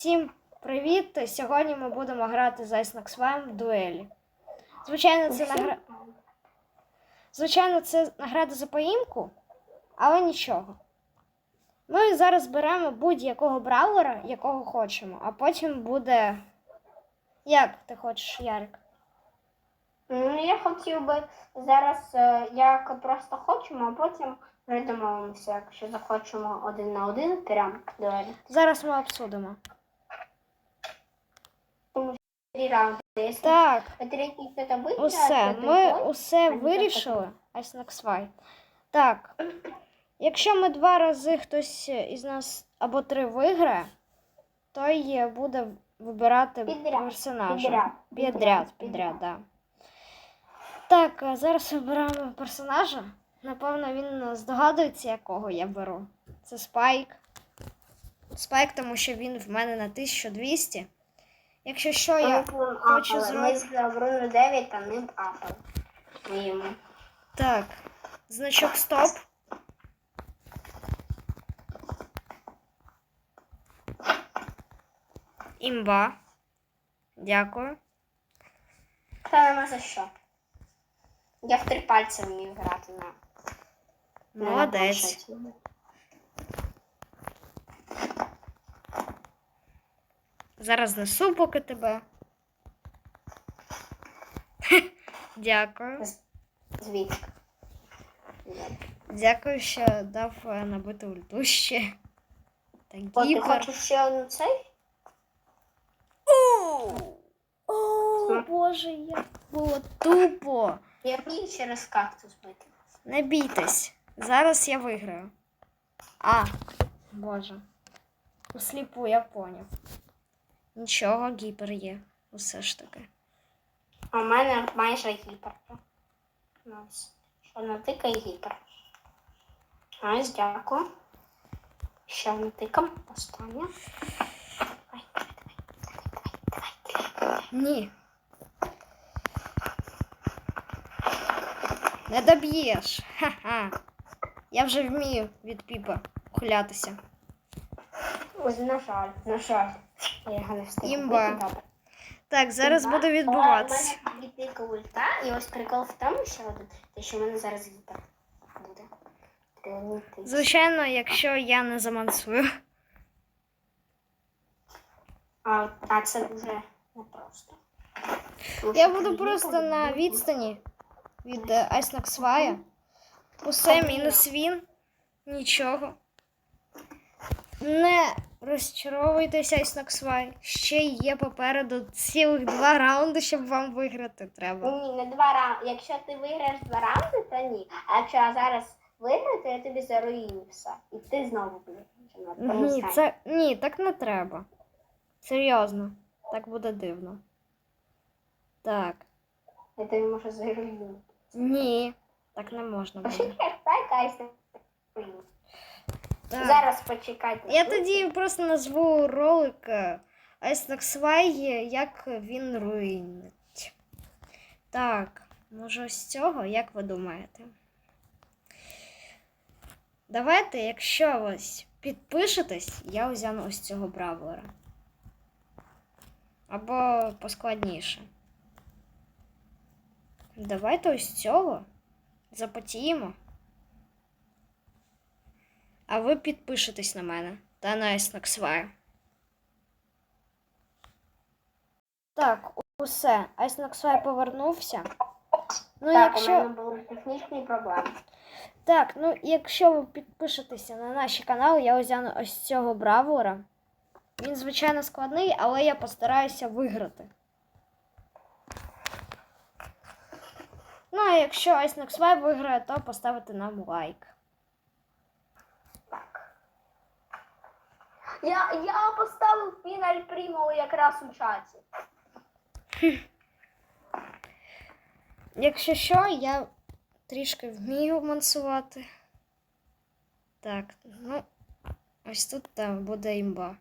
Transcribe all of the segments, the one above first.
Всім привіт! Сьогодні ми будемо грати з Ice в дуелі. Звичайно, це награ... Звичайно, це награда за поїмку, але нічого. Ми зараз беремо будь-якого браулера, якого хочемо, а потім буде. Як ти хочеш, Ярик? Ну, я хотів би зараз е, як просто хочемо, а потім домовимося, якщо захочемо один на один, прям дуелі. Зараз ми обсудимо. Три раунди. Якщо Так, третій хто виграє, усе. то Ми той усе вирішили. Nox Swai. Так. Якщо ми два рази хтось із нас або три виграє, той буде вибирати Підряд, персонажа. підряд, Підряд, підряд, підряд, да. Так, а зараз вибираємо персонажа. Напевно, він здогадується, якого я беру. Це Спайк. Спайк, тому що він в мене на 1200. Якщо що, я хочу зробити- Ми з Бруно 9, а апали. Ми йому. Так, значок стоп. Імба. Дякую. Та нема за що. Я в три пальці вмію грати на, на Молодець. планшеті. Зараз несу поки тебе. Дякую. Звідки? Дякую, що дав е, набити ульту ще. О, ти хочеш ще один цей? О, Боже, як було тупо. Я вмію через кактус бити. Не бійтесь. Зараз я виграю. А, боже. Усліпу, я поняв. Нічого, гіпер є. Усе ж таки. А в мене майже гіпер. Ось. Що натикає гіпер. Ось, дякую. Ще натикам. Останнє. Давай, давай, давай, давай, давай. Ні. Не доб'єш. Ха-ха. Я вже вмію від піпа ухилятися. Ось, на жаль, на жаль. Не. Імба. Так, зараз Імба. буде відбуватися. У мене ульта, і ось прикол в тому, ще один, те, що в мене зараз гіпер буде. Звичайно, якщо я не замансую. А, а це непросто. Тому Я буду просто на відстані від е, Ice Усе мінус він. Нічого. Не розчаровуйтеся, Ice Nox Ще є попереду цілих два раунди, щоб вам виграти треба. Ні, не два раунди. Якщо ти виграєш два раунди, то ні. А якщо я зараз виграю, то я тобі заруїню все. І ти знову будеш. Ні, це ні, так не треба. Серйозно, так буде дивно. Так. Я тобі можу заруїнити. Ні, так не можна буде. так, Айся. Так. Зараз почекайте. Я тоді просто назву ролик е, Ice як він руїнить. Так, може ось цього, як ви думаєте? Давайте, якщо ось підпишетесь, я взяну ось цього бравлера. Або поскладніше. Давайте ось цього запотіємо. А ви підпишетесь на мене та на Есноксваю. Так, усе. Есноксвай повернувся. Ну, так, якщо... у мене були технічні проблеми. Так, ну якщо ви підпишетеся на наші канали, я взяну ось цього бравлера. Він, звичайно, складний, але я постараюся виграти. Ну, а якщо Nox виграє, то поставити нам лайк. Так. Я, я поставив піналь прімо якраз у чаті. Якщо що, я трішки вмію мансувати. Так, ну, ось тут там буде імба.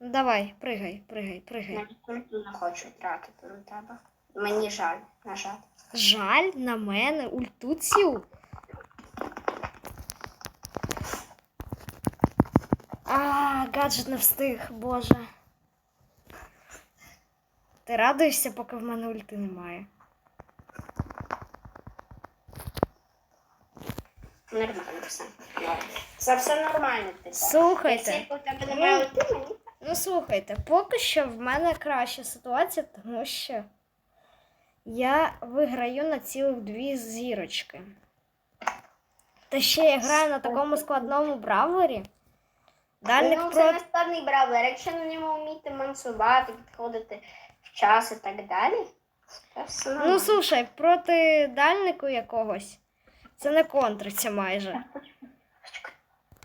Ну, давай, пригай, пригай, пригай. Ульту не хочу тратити на тебе. Мені жаль, на жаль. Жаль на мене ульту А, гаджет не встиг, боже. Ти радуєшся, поки в мене ульти немає. Нормально все. Це все нормально. Ти Слухайте. Якщо немає ульти, мені Ну слухайте, поки що в мене краща ситуація, тому що я виграю на цілих дві зірочки. Та ще я граю на такому складному бравлері. Дальник ну, про... це не складний. Якщо на ньому вміти мансувати, підходити в час і так далі, це все Ну слушай, проти дальнику якогось. Це не контриться майже.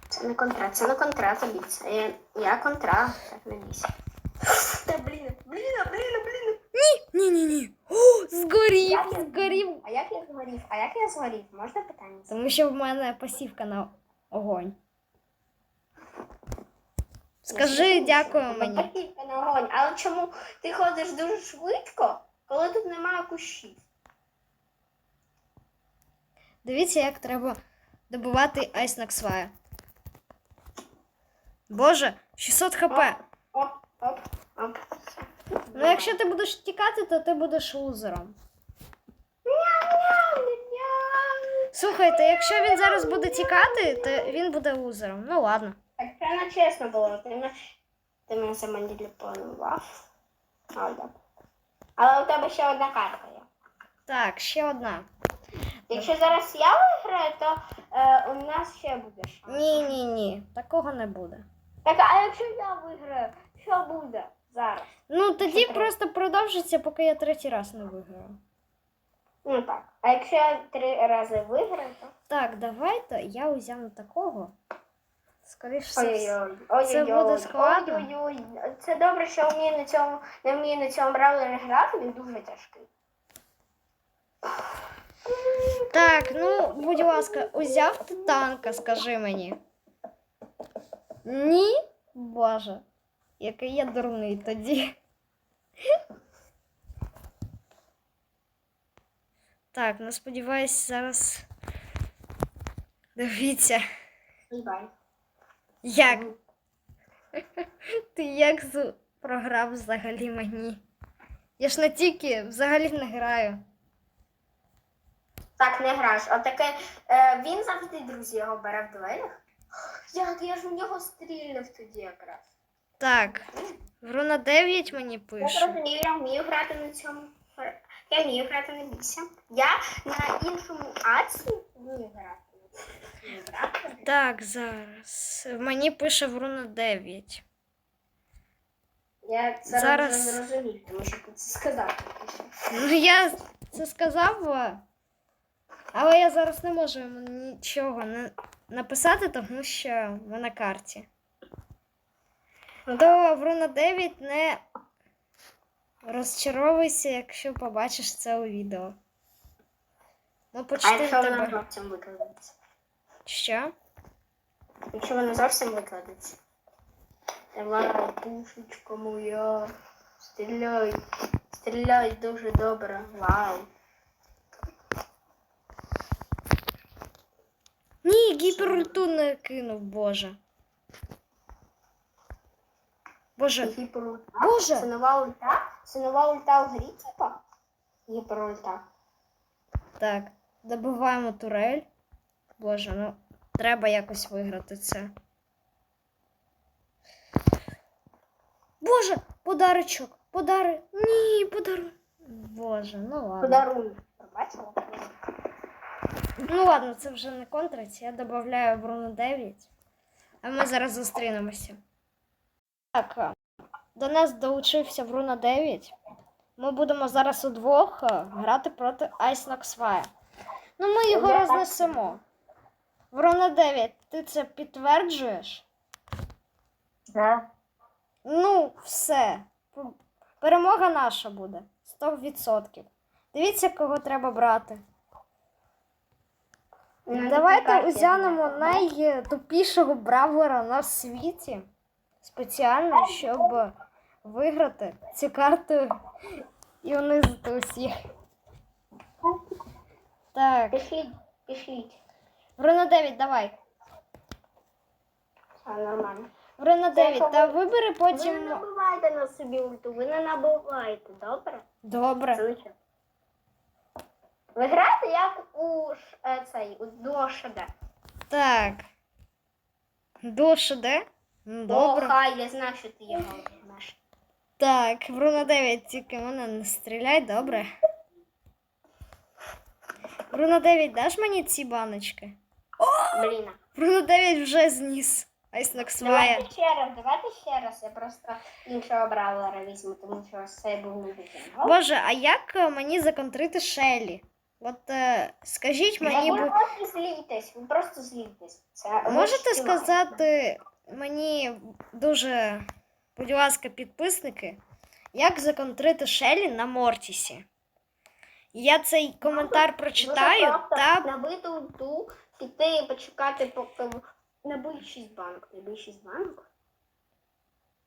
Це не контра, це не контра тобі. Це я, я контра, так не бійся. Та блін, блін, блін, блін. Ні-ні-ні. О, згорів, Як я згорів. А як я згорів? А як я згорів? Можна питання? Тому що в мене пасівка на огонь. Скажи дякую мені. Паківка на огонь. Але чому ти ходиш дуже швидко, коли тут немає кущів? Дивіться, як треба добувати айс на ксвая. Боже, 600 хп. Оп, оп, оп. Ну, якщо ти будеш тікати, то ти будеш лузером. Слухайте, якщо він зараз буде тікати, то він буде лузером. Ну ладно. Так це не чесно було. Ти мене, ти мене заманіпулював. Але, так. Але у тебе ще одна карта є. Так, ще одна. Якщо зараз я виграю, то е, у нас ще буде шанс. Ні, ні, ні, такого не буде. Так, а якщо я виграю, що буде зараз? Ну тоді просто продовжиться, поки я третій раз не виграю. Ну так. А якщо я три рази виграю, то. Так, давайте я узяну такого. Скоріше. Це буде складно. Ой-ой-ой. Це добре, що вміє на цьому, не вміє на цьому браузері грати, він дуже тяжкий. Так, ну, будь ласка, узяв ти танка, скажи мені. Ні? Боже, який я дурний тоді. Так, ну сподіваюсь, зараз. Дивіться, як. Ти як з... програв взагалі мені? Я ж не тільки взагалі не граю. Так, не граєш. Отаке, е, він завжди, друзі, його бере в дуелях. Як я ж в нього стрільнув тоді якраз. Так, Вруна 9 мені пише. Я розумію, я вмію грати на цьому. Я вмію грати на бісі. Я на іншому аці вмію грати. Так, зараз. Мені пише Вруна 9. Я це Зараз- не зрозумів, тому що ти це сказав. Ну, я це сказав, але я зараз не можу йому нічого не написати, тому що ми на карті. До Вруна 9 не розчаровуйся, якщо побачиш це у відео. Ну, А почти в якщо вона тебе. зовсім викладеться? Що? Якщо вона зовсім викладеться. Давай, пушечка моя. Стріляй. Стріляй дуже добре. Вау. Ні, гіперульту не кинув, боже. Боже. Боже! Це нова ульта? Це нова ульта в грі, типа? Гіперульта. Так, добиваємо турель. Боже, ну треба якось виграти це. Боже, подарочок, подари. Ні, подарунок. Боже, ну ладно. Подарунок. Бачила? Ну ладно, це вже не контрить. Я додаю Бруно 9. А ми зараз зустрінемося. Так, до нас долучився Бруно 9. Ми будемо зараз удвох грати проти Noxfire. Ну, ми його Я рознесемо. Бруно 9, ти це підтверджуєш? Да. Ну, все. Перемога наша буде. 100%. Дивіться, кого треба брати. Давайте узянемо найтупішого бравлера на світі. Спеціально, щоб виграти цю карту і унизити усіх. Так, Пишіть, пишіть. Бруно 9, давай. Все нормально. Врона 9, кого- та вибери потім. Ви не набивайте на собі ульту, ви не набивайте, добре? Добре. Це. Ви граєте як у ш- е, цей, у дуо ШД. Так. До ШД? Добре. О, хай, я знаю, що ти його знаєш. Так, Бруно 9, тільки мене не стріляй, добре. Бруно 9, даш мені ці баночки? Блін. Бруно 9 вже зніс. Айснок своє. Давайте ще раз, давайте ще раз. Я просто іншого бравлера візьму, тому що ось цей був не дуже. Боже, а як е, мені законтрити Шелі? От е, скажіть мені, ви бу- просто злійтесь, ви просто злійтесь. Це можете емоційно. сказати мені дуже, будь ласка, підписники, як законтрити Шелі на Мортісі? Я цей коментар прочитаю Дуже просто та набити ульту, піти і почекати, поки набий 6 банок. Набий 6 банок.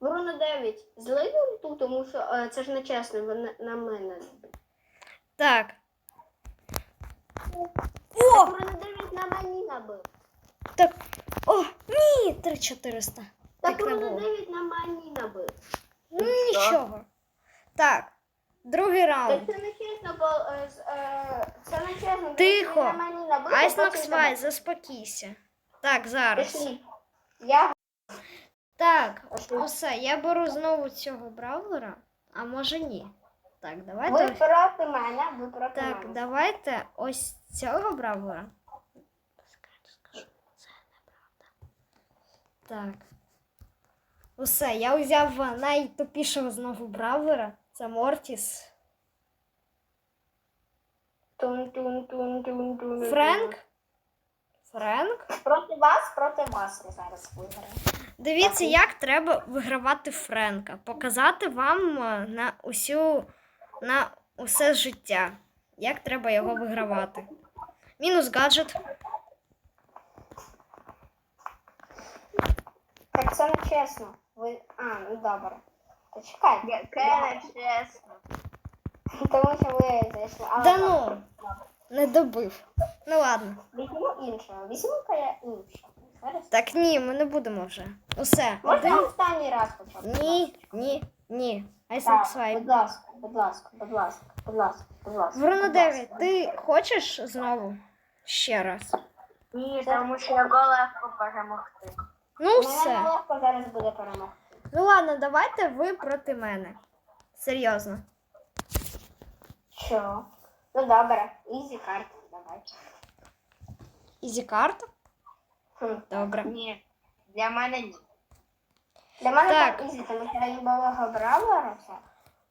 Ворона 9. Злий ульту, тому що е, це ж не чесно, ви на, на мене. так. О! Ворона 9 на мені набив. Так. О, ні, 3400. Так Так не було. 9 на мені набив. Ну, нічого. Так, другий Так раунд. це не чесно, бо е, е, це не чесно. Тихо. він на мені набив, а Айснок потім Свай, набив. заспокійся. Так, зараз. Пішли. Я Так, Пішли. усе, я беру знову цього бравлера, а може ні. Так, ви давайте. проти мене, ви проти Так, мене. давайте ось цього бравлера. Скажу, це неправда. Так. Усе, я взяв найтупішого знову бравлера. Це Мортіс. Френк. Френк. Проти вас, проти вас я зараз виграю. Дивіться, як треба вигравати Френка. Показати вам е, на усю на усе життя. Як треба його вигравати. Мінус гаджет. Так це не чесно. Ви... А, ну добре. Почекайте. Яке не чесно. Тому що ви зайшли. Але Да добре. ну. Не добив. Ну ладно. Візьму іншого. Візьму-ка я іншого. Зараз. Так ні, ми не будемо вже. Усе. Можна Один. останній раз хоча б? Ні, ні, ні. Так, свайп. будь ласка, будь ласка, будь ласка, будь ласка, будь ласка. Врона будь 9, ти хочеш знову? Ще раз. Ні, тому що його легко перемогти. Ну Мене все. нелегко зараз буде перемогти. Ну ладно, давайте ви проти мене. Серйозно. Що? Ну добре, ізі карта, давай. Ізі карта? Хм. Добре. Ні, для мене ні. Для мене Так. так, ізі, тому що я бравлера все.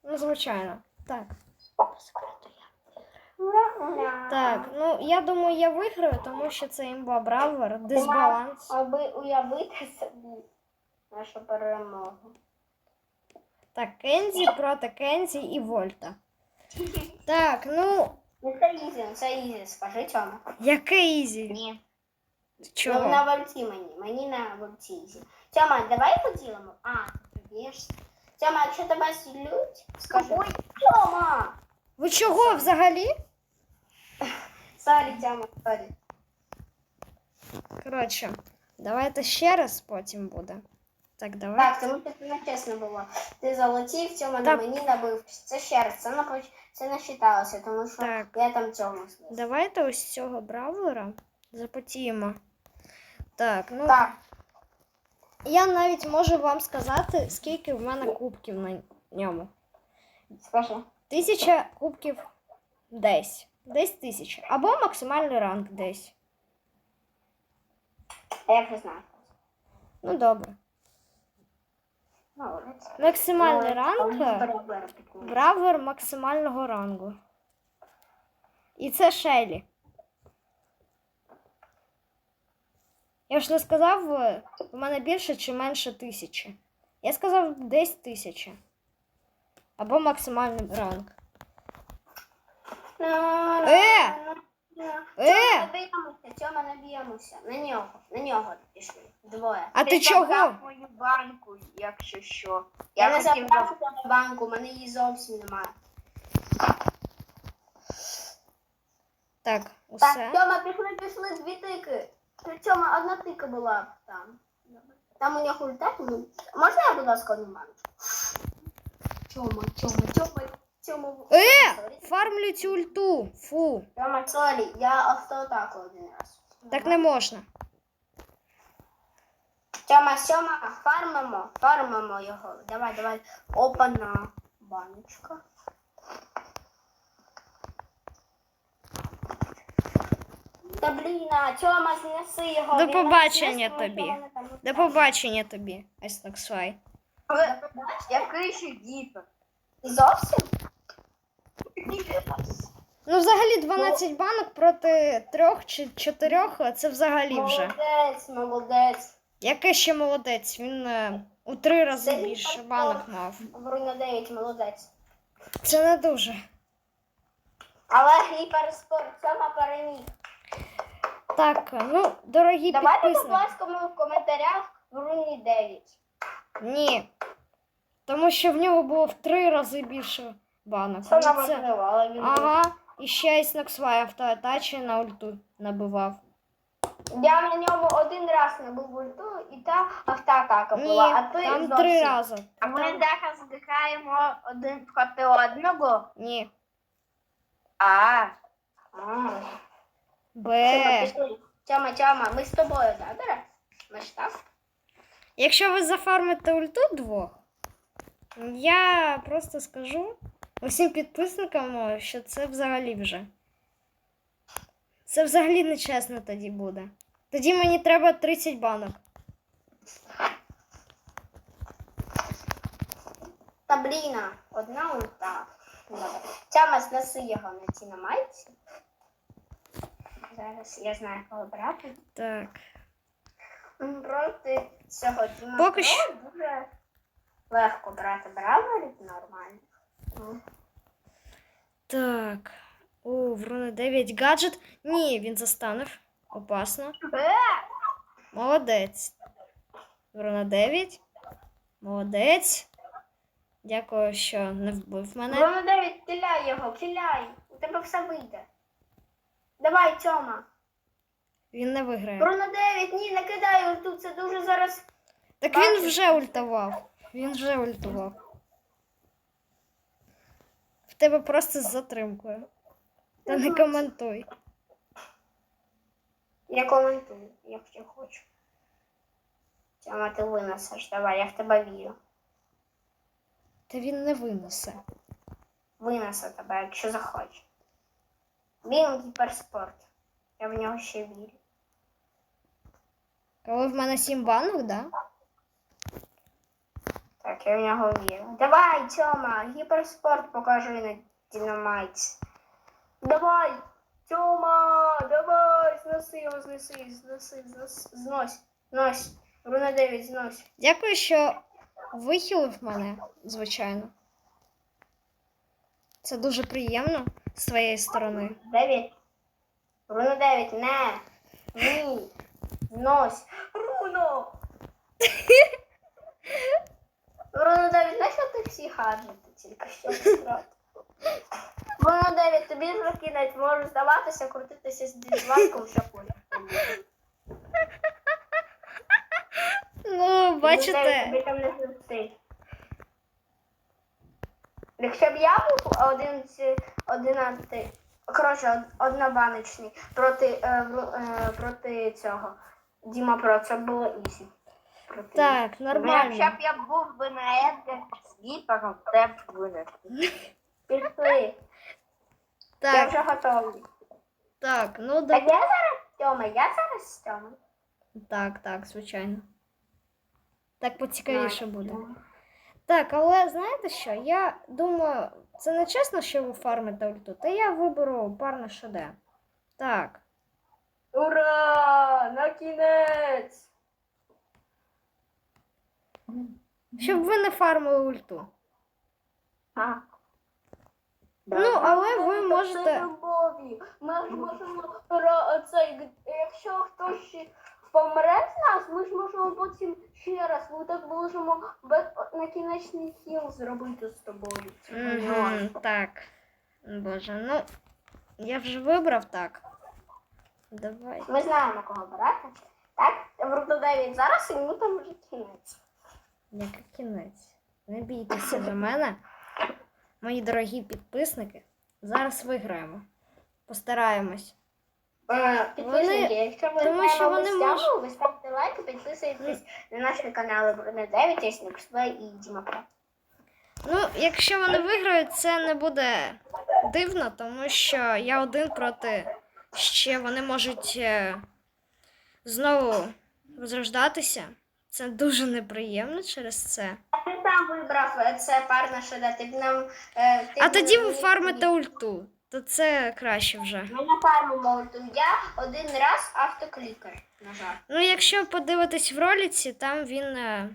Ну, звичайно. Так. Так, ну я думаю, я виграю, тому що це імба бравер, дисбаланс. Аби уявити собі нашу перемогу. Так, Кензі проти Кензі і Вольта. Так, ну, Ну це ізі, ну це ізі, скажи Тьома. яке ізі? Ні. Ну, на вольті мені, мені на вольті ізі. Тьома, давай поділимо. А, тобі. Тьома, якщо тебе сілють, скажи. Ой, Тьома! Ви чого взагалі? Сорі, Тьома, сорі. Коротше, давайте ще раз потім буде. Так, давай. Так, тому що це не чесно було. Ти залетів, Тьома на Так. мені набив. Це ще раз, це не, поч- це не вважалося, тому що Так. я там Тьому знес. Давайте ось цього бравлера запотіємо. Так, ну Так, я навіть можу вам сказати, скільки в мене кубків на ньому. скажи. Тисяча кубків десь. Десь тисяча. Або максимальний ранг десь. А я вже знаю. Ну добре. Молодець. Максимальний Молодець. ранг. Бравер максимального рангу. І це Шелі. Я ж не сказав, е, у мене більше чи менше тисячі. Я сказав десь тисяча. Або максимальний ранг. Е! Е! Тьома, не б'ємося, Тьома, не б'ємося. На нього, на нього пішли. Двоє. А ти чого? забрав мою банку, якщо що. Я, Я, не хотів забрав тебе банку, у мене її зовсім немає. Так, Так. Тьома, пішли, пішли, дві тики. Тьома, одна тика була там. Там у нього ну, можна я, будь ласка, одну баночку? Тьома, тьома, тьома, тьома. Е! Фармлю цю ульту. Фу. Тьома, сорі, я автоатаку один раз. Так не можна. Тьома, сьома, фармимо, фармимо його. Давай, давай. Опана баночка. Та блін, а, Тьома, знеси його. До він побачення нас тобі. вони там До побачення тобі, Айсноксвай. Який ще діпер? Зовсім? Ну, взагалі 12 банок проти трьох чи чотирьох це взагалі вже. Молодець, молодець. Який ще молодець? Він е, у три рази більше банок мав. Бруно 9, молодець. Це не дуже. Але гіперспорт Тьома переміг. Так, ну, дорогі Давайте, будь підписники. ласка, ми в коментарях Бруні 9. Ні. Тому що в нього було в три рази більше банок. Це нам це- можливо, він. Ага, і ще Айсноксвай автоатачі на ульту набивав. Я на ньому один раз не був ульту, і та автоатака Ні, а ти там зовсім. три рази. А ми зараз граємо один проти одного. Ні. А, А. Б. Тьома. Тьома, ми з тобою, да, Бере? Ми ж так? Якщо ви зафармите ульту двох, я просто скажу усім підписникам, що це взагалі вже. Це взагалі нечесно тоді буде. Тоді мені треба 30 банок. Та бліна, одна ульта. Тьома, знеси його на ці намайці. Зараз я знаю, кого брати. Так. М, Проти цього Поки що- дуже легко брати браверів нормально. Так. О, Вруна 9 гаджет. Ні, він застанув. Опасно. Молодець. Вруна 9. Молодець. Дякую, що не вбив мене. Бруно 9, киляй його, киляй. У тебе все вийде. Давай, Тьома. Він не виграє. Бруно 9, ні, не кидай ульту, це дуже зараз. Так він вже ультував. Він вже ультував. Тебе просто з затримкою. Та не коментуй. Я коментую, якщо хочу. Тьома, ти винесеш, давай, я в тебе вірю. Та він не винесе. Винесе тебе, якщо захоче. Він гіперспорт. Я в нього ще вірю. Коли в мене сім банок, да? Так, я в нього вірю. Давай, Тьома, гіперспорт покажи на Дінамайці. Давай, Тьома, давай, зноси його, зноси, зноси, знос, знось, знось. Руна 9, знось. Дякую, що вихилив мене, звичайно. Це дуже приємно з твоєї сторони. 9. Руна 9, не. Ні. Знось. Руно! Руна 9, знаєш, гаджети тільки що? Руна 9, тобі ж кінець може здаватися, крутитися з дізванком, що хочеш. Ну, Тобі там не знести. Якщо б я був один ці- одинадцятий, коротше, однобаночний проти, е, е, проти цього Діма Про, це було ісі. Проти так, нормально. Якщо б я був би на Едгар з гіпером, це винесли. Пішли. Я Так, вже готовий. так, ну Так да. я зараз Тьома, я зараз з Тьомою. Так, так, звичайно. Так поцікавіше буде. Так, але знаєте що? Я думаю, це не чесно, що ви фармите ульту, та я виберу парне ШД. Так. Ура! На кінець! Щоб ви не фармили ульту. А. Ну, але ви можете. любові. Ми ж можемо ро- цей, якщо хтось ще помре з нас, ми ж можемо потім ще раз. Ми так можемо без накінечний хіл зробити з тобою. Мгм, так. Боже, ну я вже вибрав так. Давай. Ми знаємо кого брати. Так, Вруно 9 зараз, і йому там вже кінець. Який кінець. Не бійтеся за мене, мої дорогі підписники. Зараз виграємо. Постараємось. Е, Підписники, якщо ви тому що вони гостями, ви ставте лайк і підписуйтесь на наші канали Бруно 9, Ясник і Діма Про. Ну, якщо вони виграють, це не буде дивно, тому що я один проти ще вони можуть е, знову возрождатися. Це дуже неприємно через це. А Ти там вибрав е, це парне шеда, ти б нам... е, ти А б тоді ви фармите ульту, то це краще вже. Ми на фарму ульту. Я один раз автоклікер нажав. Ну, якщо подивитись в роліці, там він е,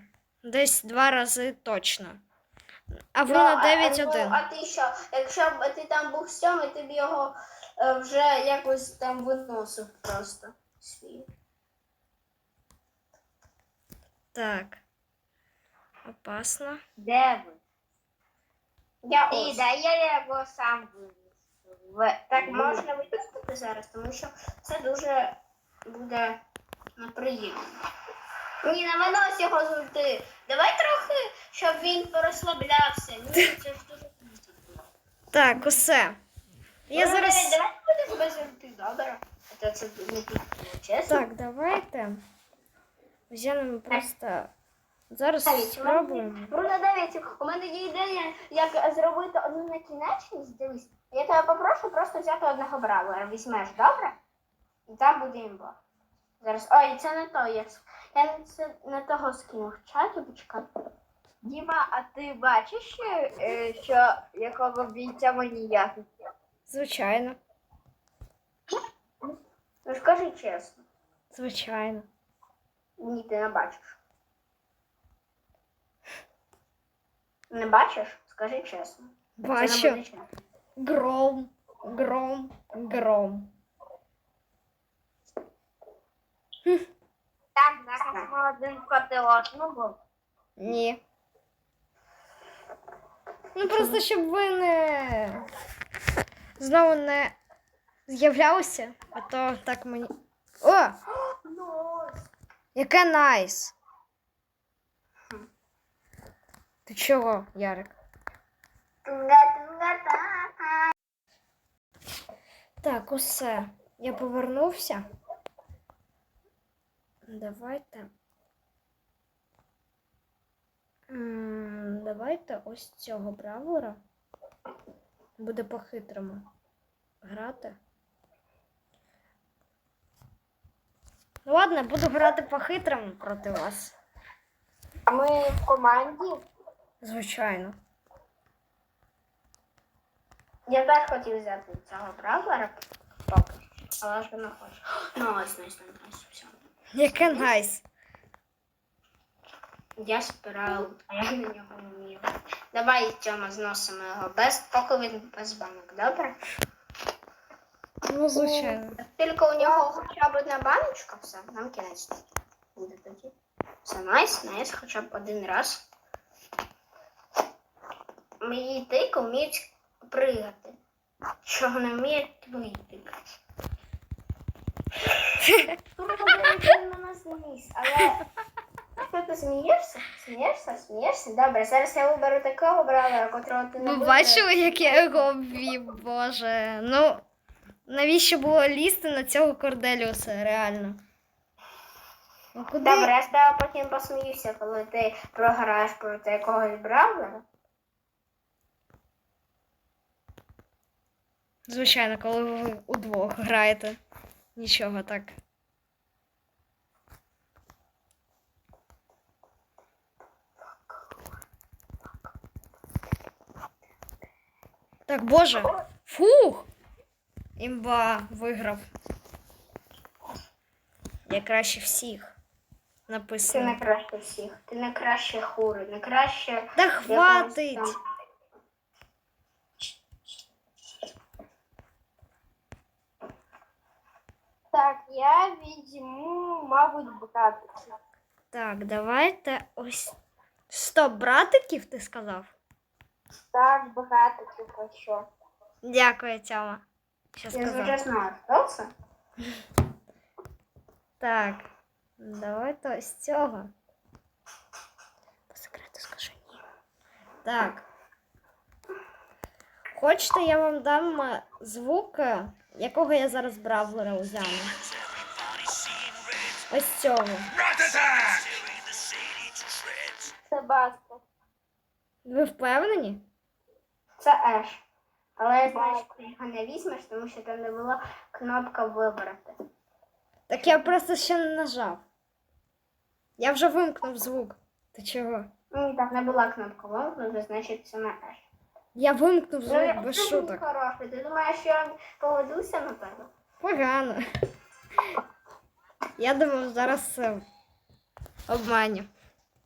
десь два рази точно. А в Ну, Руна а- 9-1. Ну, а ти що? Якщо б ти там був сьомий, ти б його е, вже якось там виносив просто свій. Так. Опасно. Де ви? Я І ось. да я його сам вивіз. В- Так можна витягнути зараз, тому що це дуже буде неприємно. Ні, не винось його з ульти. Давай трохи, щоб він порозслаблявся. Ні, це ж дуже круто. Так, усе. Я Ну, зараз. Давай будеш без ульти, добре? Це, це не тут, чесно. Так, давайте. Взянемо просто. Зараз спробуємо. Бруно 9, у мене є ідея, як зробити одну накінечність. Дивись, я тебе попрошу просто взяти одного бравлера. Візьмеш, добре? І там буде імба. Зараз. Ой, це не то. Я, я не, це, не того скинув в чаті, почекай. Діма, а ти бачиш, е, що якого бійця мені ясно? Звичайно. Ну скажи чесно. Звичайно. Ні, ти не бачиш. Не бачиш? Скажи чесно. Це не Бачу. буде чесно. Гром, гром, гром. Так, зараз ми один проти одного. Ні. Ну просто щоб ви не знову не з'являлися, а то так мені. О! Яке найс! Ти чого, Ярик? Так, усе. Я повернувся. Давайте. Давайте ось цього бравлера. Буде по-хитрому грати. Ну ладно, буду грати по-хитрому проти вас. Ми в команді. Звичайно. Я теж хотів взяти цього бравлера поки але ж не хочу. Ну, ось, ось, ось, ось, все. Яке найс. Я спирав, а я на нього не вмію. Давай Тьома зносимо його без, поки він без банок, добре? Ну, звичайно. Тільки у нього хоча б одна баночка, все, нам кінець буде тоді. Все, найс, найс, хоча б один раз. Мої тики вміють пригати. Чого не вміють твої тики. Він на нас зліз, але ти смієшся? Смієшся? Смієшся? Добре, зараз я виберу такого бравлера, котрого ти не Ви бачили, як я його обвів, боже. Ну, навіщо було лізти на цього Корделіуса, реально? Ну, куди? Добре, я з тебе потім посміюся, коли ти програєш проти якогось бравлера. Звичайно, коли ви удвох граєте. Нічого так. Так, боже. Фух! Імба виграв. Я краще всіх. Написано. Ти не краще всіх. Ти не краще хури, не краще. Та якогось хватить! там. Так, я візьму, мабуть, братики. Так, давайте ось. Стоп, братиків, ти сказав? Так, братики, про що? Дякую, Тьома. Що Я знаю, хто це? Так. Давайте ось цього. По секрету скажу ні. Так. Хочете, я вам дам е, звук, е, якого я зараз бравлера узяла. Ось цього. Це баста. Ви впевнені? Це Еш. Але я знаю, що ти його не візьмеш, тому що там не була кнопка вибрати. Так я просто ще не нажав. Я вже вимкнув звук. Ти чого? Ну, так не була кнопка вимкнути, значить це не Еш. Я вимкнув Ну, звук я без дуже шуток. хороший. Ти думаєш, що я поведуся на тебе? Погано. Я думав, зараз е, обманю.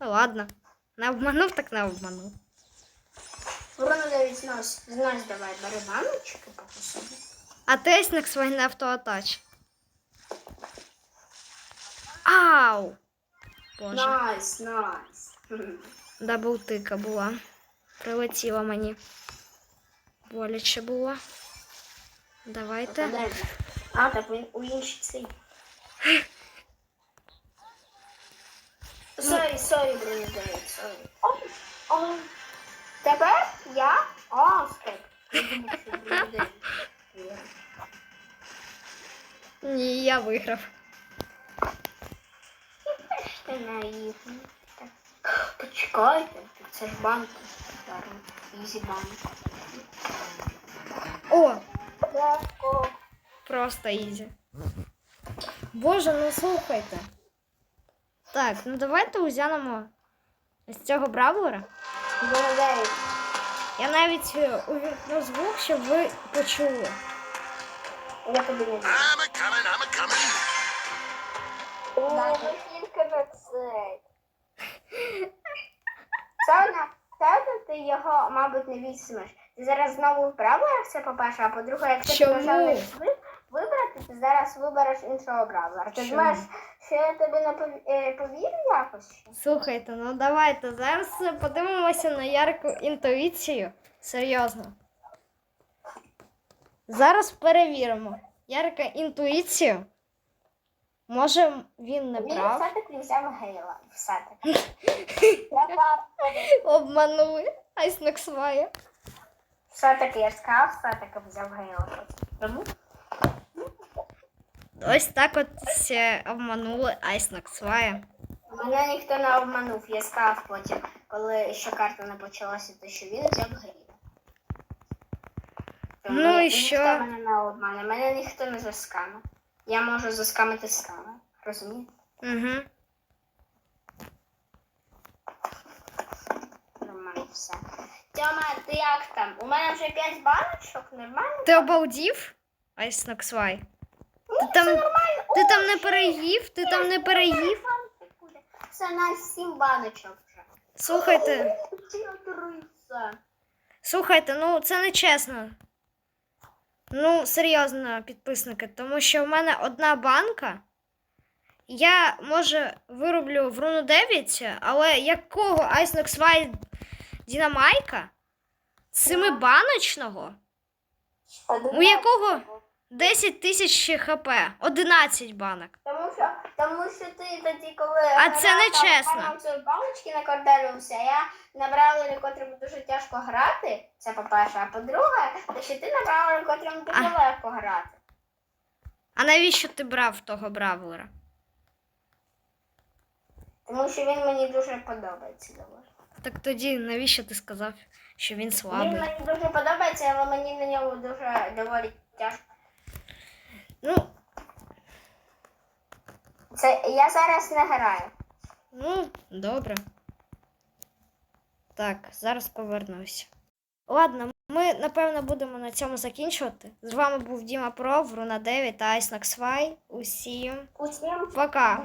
Ну ладно. Не обманув, так не обманув. Воно навіть знос, знос давай, бери баночки поки собі. А тесник свій не автоатач. Ау! Боже, Найс, найс. Хм. даблтика була. Прилетіла мені. Боляче було. Давайте. Подожди. А, так він у іншій цей. Сорі, сорі, бронедовик, сорі. О, о. Тепер я. Є. Ні, я виграв. Ти наївний. Почекайте, це ж банк. Зараз. Ізі банк. О! Легко. Просто ізі. Боже, ну слухайте. Так, ну давайте узянемо ось цього бравлера. Бронедовик. Я навіть е, увімкну звук, щоб ви почули. Я тобі не. I'm a coming, I'm a coming. О, тільки на цей. Сауна, сауна, ти його, мабуть, не візьмеш. Ти зараз знову вправила це, по-перше, а по-друге, якщо Чому? ти нажав ви- вибрати, ти зараз вибереш іншого бравлера. Ти Чому? думаєш, що я тобі не повірю якось? Слухайте, ну давайте зараз подивимося на ярку інтуїцію. Серйозно. Зараз перевіримо. Ярка інтуїцію. Може він не Він все-таки взяв Гейла. Все-таки. Обманули. Айснексває. Все-таки я сказав, все-таки взяв Гейла. Тому Ось так от обманули Айснексває. Мене ніхто не обманув, я сказав потім, коли ще карта не почалася, то що він взяв. Тому Ну і ніхто що? мене не обмане, мене ніхто не заскамив. Я можу заскамити сками, розумієте? Угу. Нормально все. Тьома, ти як там? У мене вже 5 баночок, нормально? Ти обалдів? Айснексвай. Ти там, ти там не переїв? Ти там не переїв? Це на 7 баночок вже. Слухайте. Слухайте, ну це не чесно. Ну, серйозно, підписники, тому що в мене одна банка. Я, може, вироблю в руну 9, але якого Ice White Дінамайка? Семибаночного? У якого 10 тисяч хп, 11 банок. Тому що, тому що ти тоді, коли А це не чесно. цієї баночки накорделювався, я набрала котрим дуже тяжко грати, це по-перше, а по-друге, те, що ти набрала котрим дуже А. легко грати. А навіщо ти брав того бравлера? Тому що він мені дуже подобається доволі. Так тоді навіщо ти сказав, що він Він мені дуже подобається, але мені на ньому дуже доволі тяжко. Ну, Це я зараз не граю. Ну, добре. Так, зараз повернуся. Ладно, ми напевно будемо на цьому закінчувати. З вами був Діма Про, Руна 9 та Айснаксвай. Усім Усім пока!